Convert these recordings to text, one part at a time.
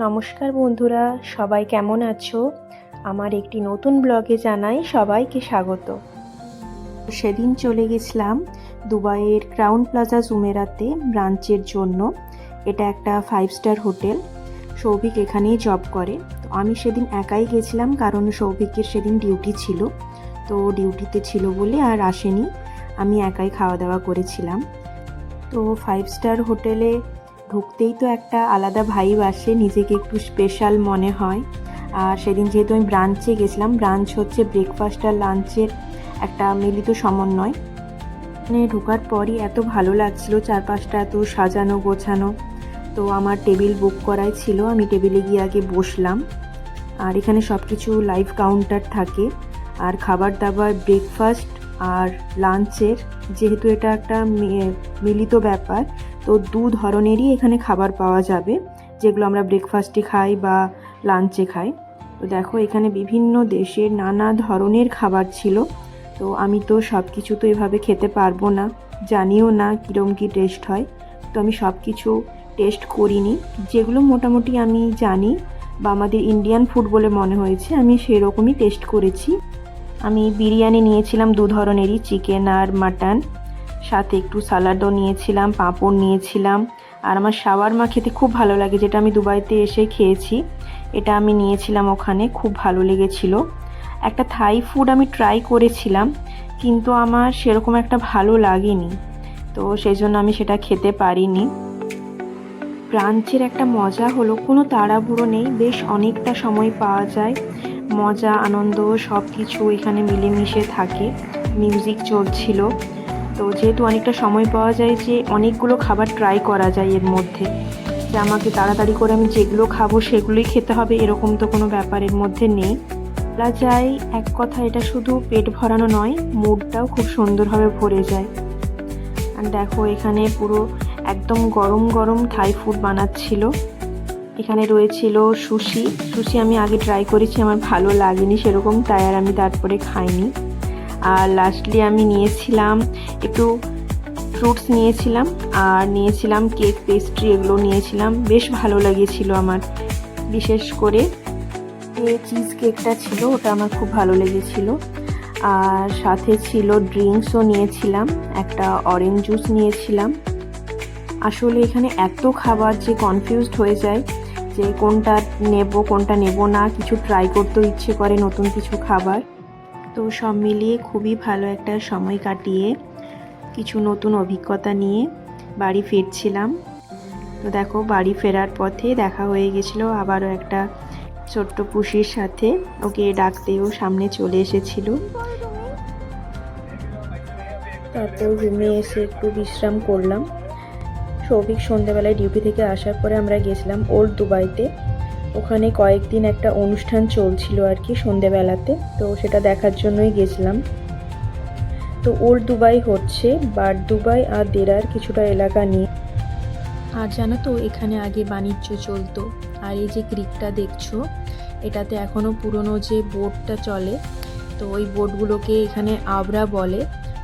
নমস্কার বন্ধুরা, সবাই কেমন আছো? আমার একটি নতুন ব্লগে জানাই সবাইকে স্বাগত। সেদিন চলে গেছিলাম দুবাইয়ের ক্রাউন প্লাজা জুমেরাতে ব্রাঞ্চের জন্য। এটা একটা ফাইভ স্টার হোটেল। সৌভিক এখানেই জব করে। তো আমি সেদিন একাই গেছিলাম কারণ সৌভিকের সেদিন ডিউটি ছিল। তো ডিউটিতে ছিল বলে আর আসেনি। আমি একাই খাওয়া দাওয়া করেছিলাম। তো ফাইভ স্টার হোটেলে ঢুকতেই তো একটা আলাদা ভাইব আসে, নিজেকে একটু স্পেশাল মনে হয়। আর সেদিন যেহেতু আমি ব্রাঞ্চে গেছিলাম ব্রাঞ্চ হচ্ছে ব্রেকফাস্ট আর লাঞ্চের একটা মিলিত সমন্বয়। মানে ঢোকার পরই এত ভালো লাগছিল, চারপাশটা এত সাজানো গোছানো। তো আমার টেবিল বুক করাই ছিল, আমি টেবিলে গিয়ে আগে বসলাম। আর এখানে সব কিছু লাইভ কাউন্টার থাকে। আর খাবার দাবার ব্রেকফাস্ট আর লাঞ্চের যেহেতু এটা একটা মিলিত ব্যাপার তো দু ধরনেরই এখানে খাবার পাওয়া যাবে, যেগুলো আমরা ব্রেকফাস্টে খাই বা লাঞ্চে খাই। তো দেখো, এখানে বিভিন্ন দেশের নানা ধরনের খাবার ছিল। তো আমি তো সব কিছু তো এভাবে খেতে পারব না, জানিও না কীরকম কী টেস্ট হয়। তো আমি সব কিছু টেস্ট করিনি। যেগুলো মোটামুটি আমি জানি বা আমাদের ইন্ডিয়ান ফুড বলে মনে হয়েছে, আমি সেরকমই টেস্ট করেছি। আমি বিরিয়ানি নিয়েছিলাম দু ধরনেরই, চিকেন আর মাটন। সাথে একটু সালাডও নিয়েছিলাম, পাঁপড় নিয়েছিলাম। আর আমার শাওয়ারমা খেতে খুব ভালো লাগে, যেটা আমি দুবাইতে এসে খেয়েছি। এটা আমি নিয়েছিলাম ওখানে, খুব ভালো লেগেছিল। একটা থাই ফুড আমি ট্রাই করেছিলাম, কিন্তু আমার সেরকম একটা ভালো লাগেনি। তো সেই জন্য আমি সেটা খেতে পারিনি। ব্রাঞ্চের একটা মজা হলো, কোনো তাড়াহুড়ো নেই, বেশ অনেকটা সময় পাওয়া যায়। মজা, আনন্দ সব কিছু এখানে মিলেমিশে থাকে। মিউজিক চলছিল। তো যেহেতু অনেকটা সময় পাওয়া যায় যে অনেকগুলো খাবার ট্রাই করা যায় এর মধ্যে, যে আমাকে তাড়াতাড়ি করে আমি যেগুলো খাব সেগুলোই খেতে হবে এরকম তো কোনো ব্যাপারের মধ্যে নেই। বলা যায় এক কথা এটা শুধু পেট ভরানো নয়, মুডটাও খুব সুন্দরভাবে ভরে যায়। আর দেখো এখানে পুরো একদম গরম গরম থাই ফুড বানাচ্ছিল। এখানে রয়েছিল সুশি সুশি আমি আগে ট্রাই করেছি, আমার ভালো লাগেনি সেরকম, তাই আর আমি তারপরে খাইনি। আর লাস্টলি আমি নিয়েছিলাম একটু ফ্রুটস নিয়েছিলাম আর নিয়েছিলাম কেক পেস্ট্রি এগুলো নিয়েছিলাম। বেশ ভালো লেগেছিল আমার, বিশেষ করে যে চিজ কেকটা ছিল, ওটা আমার খুব ভালো লেগেছিল। আর সাথে ছিল ড্রিঙ্কসও নিয়েছিলাম, একটা অরেঞ্জ জুস নিয়েছিলাম। আসলে এখানে এত খাবার যে কনফিউজড হয়ে যায়, যে কোনটা নেব কোনটা নেব না, কিছু ট্রাই করতেও ইচ্ছে করে নতুন কিছু খাবার। তো সব মিলিয়ে খুবই ভালো একটা সময় কাটিয়ে কিছু নতুন অভিজ্ঞতা নিয়ে বাড়ি ফিরছিলাম। তো দেখো, বাড়ি ফেরার পথে দেখা হয়ে গেছিল আবারও একটা ছোট্ট পুষির সাথে। ওকে ডাকতেও সামনে চলে এসেছিল। তারপর রুমে এসে একটু বিশ্রাম করলাম। সৌভিক সন্ধ্যাবেলায় ডিউটি থেকে আসার পরে আমরা গেছিলাম ওল্ড দুবাইতে। ওখানে কয়েকদিন একটা অনুষ্ঠান চলছিল আর কি সন্ধেবেলাতে, তো সেটা দেখার জন্যই গেছিলাম। তো ওর দুবাই হচ্ছে বার দুবাই আর দেরার কিছুটা এলাকা নিয়ে। আর জানো তো, এখানে আগে বাণিজ্য চলতো, আর এই যে ক্রিকটা দেখছ, এটাতে এখনও পুরনো যে বোটটা চলে, তো ওই বোটগুলোকে এখানে আবরা বলে,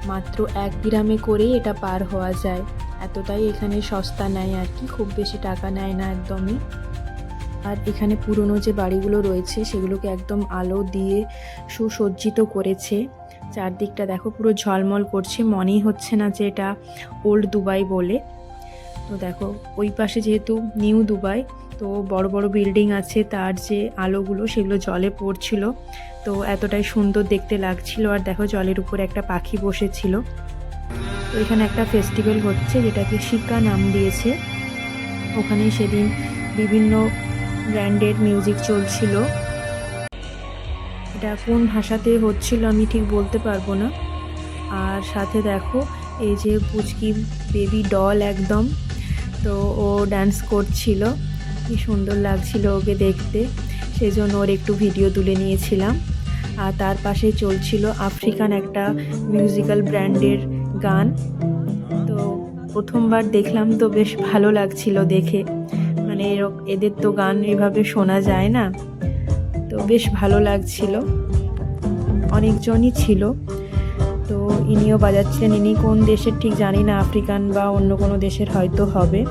মাত্র এক গ্রামে করেই এটা পার হওয়া যায়। এতটাই এখানে সস্তা নেয় আর কি, খুব বেশি টাকা নেয় না একদমই। আর এখানে পুরনো যে বাড়িগুলো রয়েছে সেগুলোকে একদম আলো দিয়ে সুসজ্জিত করেছে। চারদিকটা দেখো পুরো ঝলমল করছে, মনেই হচ্ছে না যে এটা ওল্ড দুবাই বলে। তো দেখো, ওই পাশে যেহেতু নিউ দুবাই, তো বড় বড় বিল্ডিং আছে তার যে আলোগুলো সেগুলো জলে পড়ছিল। তো এতটাই সুন্দর দেখতে লাগছিল আর দেখো জলের উপর একটা পাখি বসেছিল। তো এখানে একটা ফেস্টিভ্যাল হচ্ছে যেটাকে শিকা নাম দিয়েছে। ওখানে সেদিন বিভিন্ন ব্র্যান্ডের মিউজিক চলছিল। এটা কোন ভাষাতে হচ্ছিল আমি ঠিক বলতে পারব না। আর সাথে দেখো, এই যে পুচকি বেবি ডল একদম, তো ও ডান্স করছিল। কি সুন্দর লাগছিল ওকে দেখতে। সেই জন্য ওর একটু ভিডিও তুলে নিয়েছিলাম। আর তার পাশে চলছিল আফ্রিকান একটা মিউজিক্যাল ব্র্যান্ডের গান। তো প্রথমবার দেখলাম তো বেশ ভালো লাগছিল দেখে। মানে এদের তো গান এভাবে শোনা যায় না। তো বেশ ভালো লাগছিল। অনেকজনই ছিল। তো ইনিও বাজাচ্ছিলেন ইনি কোন দেশের ঠিক জানি না, আফ্রিকান বা অন্য কোনো দেশের হয়তো হবে।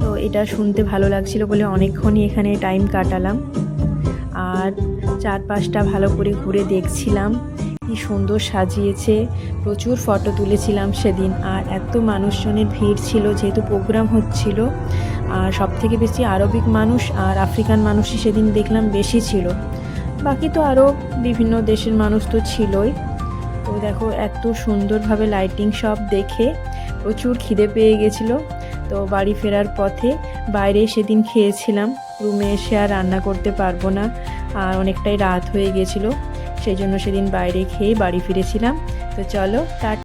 তো এটা শুনতে ভালো লাগছিল বলে অনেকক্ষণই এখানে টাইম কাটালাম। আর চারপাশটা ভালো করে ঘুরে দেখছিলাম। কি সুন্দর সাজিয়েছে। প্রচুর ফটো তুলেছিলাম সেদিন আর এত মানুষজনের ভিড় ছিল যেহেতু প্রোগ্রাম হচ্ছিল। আর সব থেকে বেশি আরবিক মানুষ আর আফ্রিকান মানুষই সেদিন দেখলাম বেশি ছিল। বাকি তো আরও বিভিন্ন দেশের মানুষ তো ছিলই। তো দেখো, এত সুন্দরভাবে লাইটিং সব দেখে প্রচুর খিদে পেয়ে গেছিল। তো বাড়ি ফেরার পথে বাইরে সেদিন খেয়েছিলাম। রুমে এসে আর রান্না করতে পারব না। আর অনেকটাই রাত হয়ে গেছিল। সেই জন্য সেদিন বাইরে খেয়ে বাড়ি ফিরেছিলাম। তো চলো টাটা।